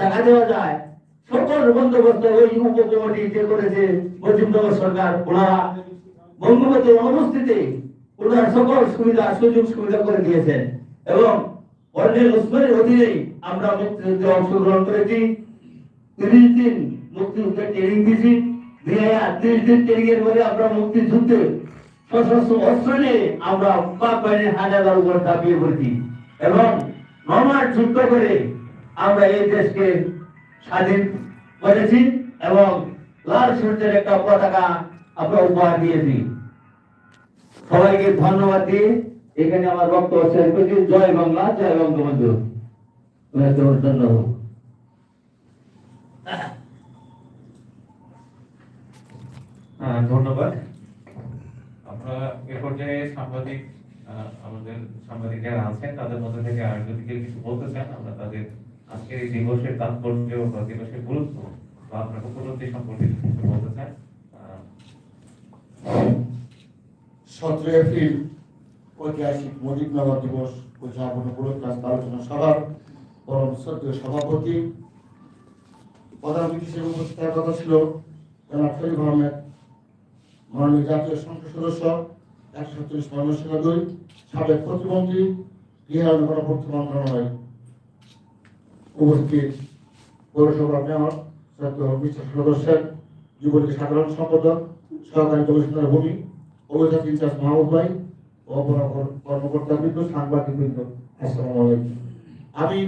টাকা দেওয়া যায়। সকল বন্দোবস্ত ওই উপকমিটি যে করেছে সরকার, ওনারা বঙ্গবন্ধুর অনুপস্থিতি ওনারা সকল সুবিধা, সুযোগ সুবিধা করে দিয়েছেন। এবং অধীনে আমরা মুক্তিযুদ্ধে অংশগ্রহণ করেছি। তিরিশ দিন মুক্তিযুদ্ধের ট্রেনিং দিয়েছি। দিয়ে তিরিশ দিন ট্রেনিং এর পরে আমরা মুক্তিযুদ্ধে সশস্ত্র অস্ত্র নিয়ে আমরা পাক বাহিনীর হাজার উপর পড়েছি। এবং নমার যুদ্ধ করে আমরা এই দেশকে স্বাধীন করেছি এবং লাল সূর্যের একটা পতাকা আমরা উপহার দিয়েছি। সবাইকে ধন্যবাদ দিয়ে এখানে আমার বক্তব্য শেষ করছি। জয় বাংলা, জয় বঙ্গবন্ধু। ধন্যবাদ। ধন্যবাদ। আপনারা এ পর্যায়ে সাংবাদিক আমাদের সাংবাদিক যারা আছেন, তাদের মধ্যে থেকে আর যদি কেউ কিছু বলতে চান, আমরা তাদের আজকের এই দিবসের তাৎপর্য বা দিবসের গুরুত্ব বা আপনার উপলব্ধি সম্পর্কে কিছু বলতে চান এপ্রিল ঐতিহাসিক দিবস উদযাপন উপলক্ষে আলোচনা সভার পরম সভাপতি, প্রধান অতিথি হিসেবে উপস্থিত কথা ছিল জনাব শরীফ আহমেদ, মাননীয় জাতীয় সংসদ সদস্য একশো ময়মনসিংহ দুই সাবেক প্রতিমন্ত্রী গৃহায়ন গণপূর্ত মন্ত্রণালয় উপস্থিত পৌরসভা মেয়র বিশ্বাস সদস্যের যুবলীগ সাধারণ সম্পাদক, সহকারী কমিশনার ভূমি অভিযোগ ইনচার্জ মাহবুব ভাই ও অপরাধ কর্মকর্তা বৃন্দ সাংবাদিক বৃন্দ আসসালামু আলাইকুম। আমি